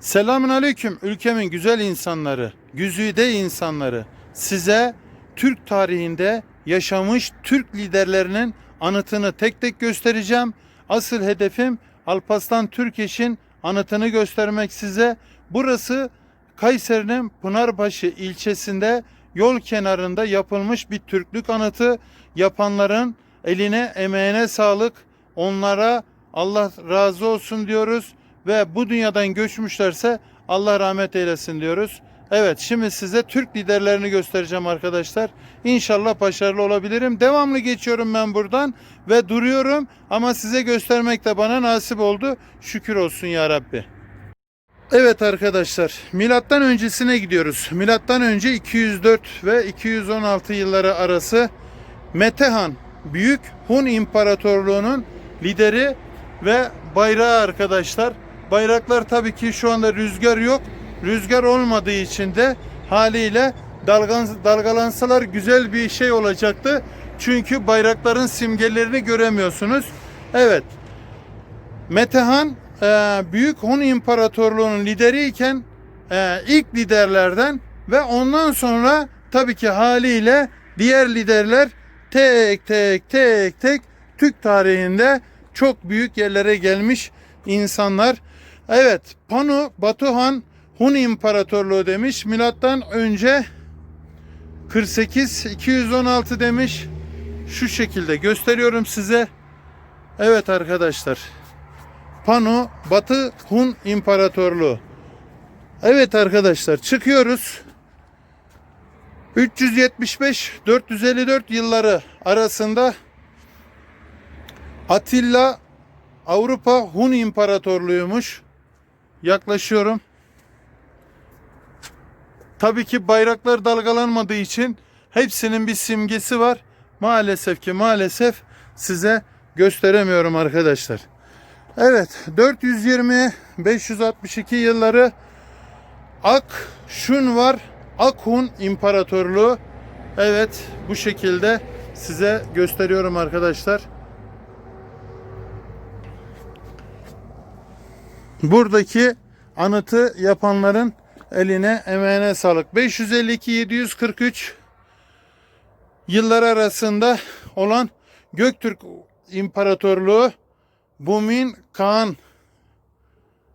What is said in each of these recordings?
Selamun aleyküm ülkemin güzel insanları, güzide insanları. Size Türk tarihinde yaşamış Türk liderlerinin anıtını tek tek göstereceğim. Asıl hedefim Alparslan Türkeş'in anıtını göstermek size. Burası Kayseri'nin Pınarbaşı ilçesinde yol kenarında yapılmış bir Türklük anıtı. Yapanların eline emeğine sağlık. Onlara Allah razı olsun diyoruz ve bu dünyadan göçmüşlerse Allah rahmet eylesin diyoruz. Evet şimdi size Türk liderlerini göstereceğim arkadaşlar. İnşallah başarılı olabilirim. Devamlı geçiyorum ben buradan ve duruyorum ama size göstermek de bana nasip oldu. Şükür olsun ya Rabbi. Evet arkadaşlar, milattan öncesine gidiyoruz. Milattan önce 204 ve 216 yılları arası Metehan Büyük Hun İmparatorluğu'nun lideri ve bayrağı arkadaşlar. Bayraklar tabii ki şu anda rüzgar yok. Rüzgar olmadığı için de haliyle dalgalansalar güzel bir şey olacaktı. Çünkü bayrakların simgelerini göremiyorsunuz. Evet. Metehan e, Büyük Hun İmparatorluğu'nun lideriyken e, ilk liderlerden ve ondan sonra tabii ki haliyle diğer liderler tek tek tek tek Türk tarihinde çok büyük yerlere gelmiş insanlar. Evet, Panu Batuhan Hun İmparatorluğu demiş. Milattan önce 48 216 demiş. Şu şekilde gösteriyorum size. Evet arkadaşlar. Panu Batı Hun İmparatorluğu. Evet arkadaşlar çıkıyoruz. 375-454 yılları arasında Atilla Avrupa Hun İmparatorluğuymuş. Yaklaşıyorum. Tabii ki bayraklar dalgalanmadığı için hepsinin bir simgesi var. Maalesef ki maalesef size gösteremiyorum arkadaşlar. Evet 420 562 yılları Ak Şun var. Akhun İmparatorluğu. Evet bu şekilde size gösteriyorum arkadaşlar. Buradaki anıtı yapanların eline emeğine sağlık. 552-743 yıllar arasında olan Göktürk İmparatorluğu Bumin Kağan.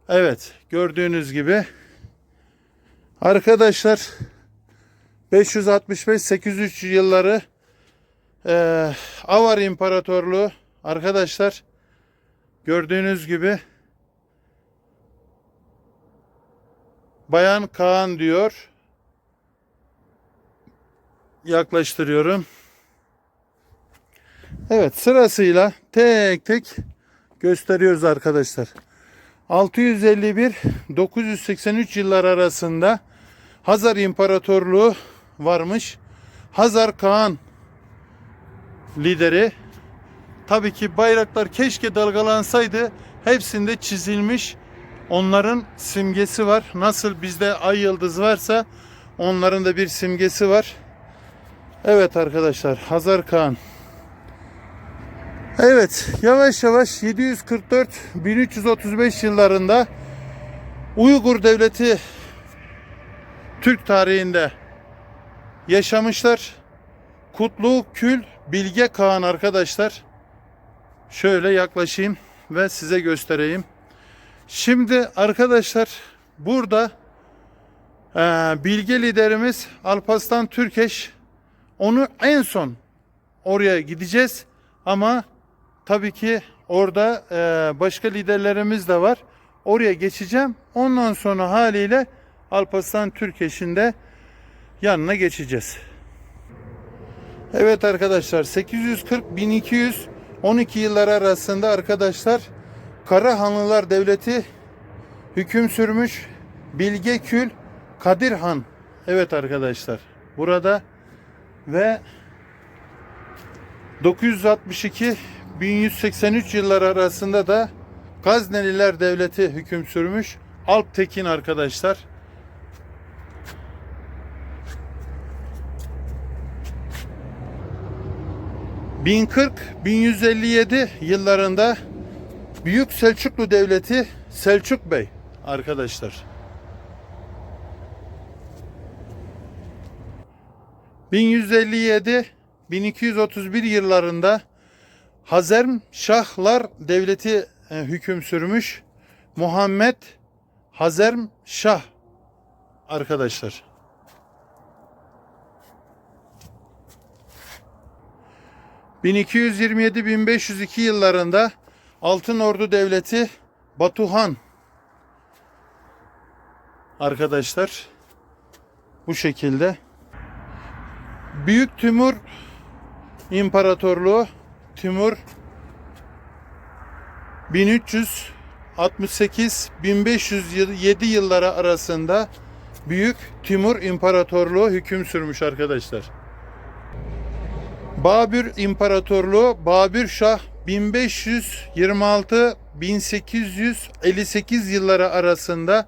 Evet gördüğünüz gibi. Arkadaşlar 565-803 yılları eee, Avar İmparatorluğu. Arkadaşlar gördüğünüz gibi Bayan Kaan diyor. Yaklaştırıyorum. Evet sırasıyla tek tek gösteriyoruz arkadaşlar. 651-983 yıllar arasında Hazar İmparatorluğu varmış. Hazar Kaan lideri. Tabii ki bayraklar keşke dalgalansaydı. Hepsinde çizilmiş Onların simgesi var. Nasıl bizde ay yıldız varsa onların da bir simgesi var. Evet arkadaşlar Hazar Kağan. Evet yavaş yavaş 744-1335 yıllarında Uygur Devleti Türk tarihinde yaşamışlar. Kutlu Kül Bilge Kağan arkadaşlar. Şöyle yaklaşayım ve size göstereyim. Şimdi arkadaşlar burada e, bilge liderimiz Alparslan Türkeş onu en son oraya gideceğiz ama tabii ki orada e, başka liderlerimiz de var. Oraya geçeceğim. Ondan sonra haliyle Alparslan Türkeş'in de yanına geçeceğiz. Evet arkadaşlar 840-1212 yıllar arasında arkadaşlar Karahanlılar Devleti hüküm sürmüş Bilge Kül Kadir Han. Evet arkadaşlar burada ve 962 1183 yıllar arasında da Gazneliler Devleti hüküm sürmüş Alptekin arkadaşlar. ...1040-1157 yıllarında Büyük Selçuklu Devleti Selçuk Bey arkadaşlar. 1157 1231 yıllarında Hazerm Şahlar Devleti e, hüküm sürmüş. Muhammed Hazerm Şah arkadaşlar. ...1227-1502 yıllarında Altın Ordu Devleti Batuhan arkadaşlar bu şekilde Büyük Timur İmparatorluğu Timur 1368-1507 yılları arasında Büyük Timur İmparatorluğu hüküm sürmüş arkadaşlar. Babür İmparatorluğu Babür Şah 1526-1858 yılları arasında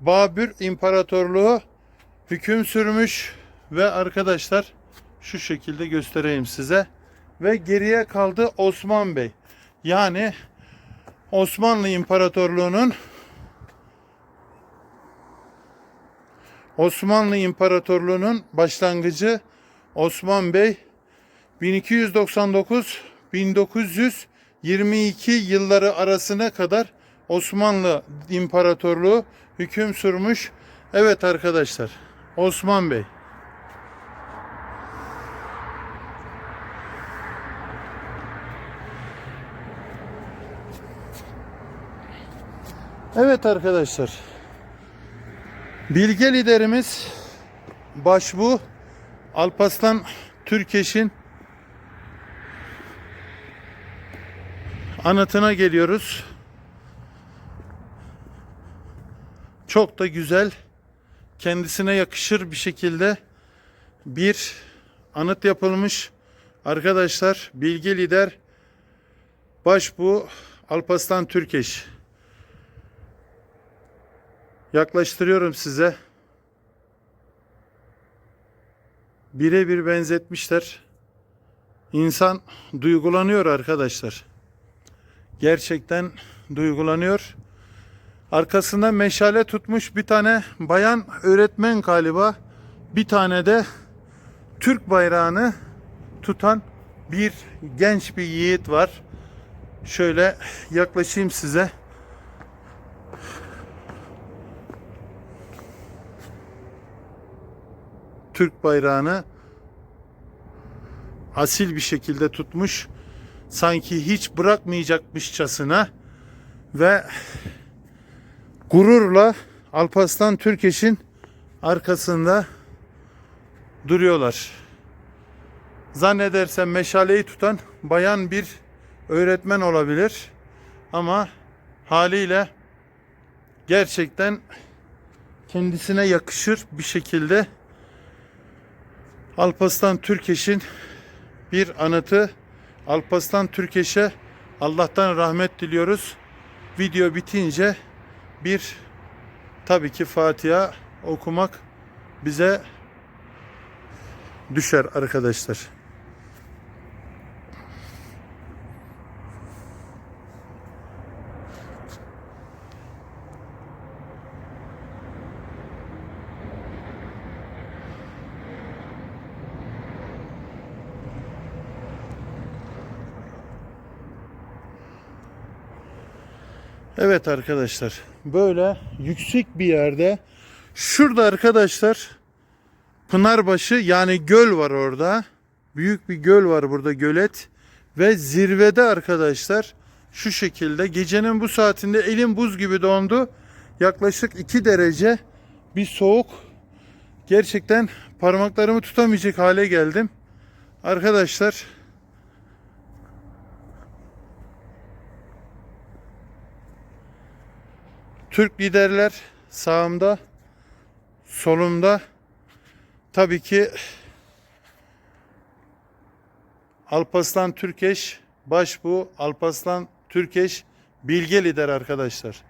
Babür İmparatorluğu hüküm sürmüş ve arkadaşlar şu şekilde göstereyim size ve geriye kaldı Osman Bey. Yani Osmanlı İmparatorluğu'nun Osmanlı İmparatorluğu'nun başlangıcı Osman Bey 1299 1922 yılları arasına kadar Osmanlı İmparatorluğu hüküm sürmüş. Evet arkadaşlar Osman Bey Evet arkadaşlar. Bilge liderimiz Başbu Alpaslan Türkeş'in anıtına geliyoruz. Çok da güzel, kendisine yakışır bir şekilde bir anıt yapılmış. Arkadaşlar bilge lider Başbu Alpaslan Türkeş. Yaklaştırıyorum size. Birebir benzetmişler. İnsan duygulanıyor arkadaşlar. Gerçekten duygulanıyor. Arkasında meşale tutmuş bir tane bayan öğretmen galiba. Bir tane de Türk bayrağını tutan bir genç bir yiğit var. Şöyle yaklaşayım size. Türk bayrağını asil bir şekilde tutmuş. Sanki hiç bırakmayacakmışçasına ve gururla Alparslan Türkeş'in arkasında duruyorlar. Zannedersem meşaleyi tutan bayan bir öğretmen olabilir. Ama haliyle gerçekten kendisine yakışır bir şekilde Alparslan Türkeş'in bir anıtı. Alparslan Türkeş'e Allah'tan rahmet diliyoruz. Video bitince bir tabii ki Fatiha okumak bize düşer arkadaşlar. Evet arkadaşlar böyle yüksek bir yerde şurada arkadaşlar Pınarbaşı yani göl var orada. Büyük bir göl var burada gölet ve zirvede arkadaşlar şu şekilde gecenin bu saatinde elim buz gibi dondu. Yaklaşık 2 derece bir soğuk. Gerçekten parmaklarımı tutamayacak hale geldim. Arkadaşlar Türk liderler sağımda, solumda. Tabii ki Alparslan Türkeş, Başbu Alparslan Türkeş bilge lider arkadaşlar.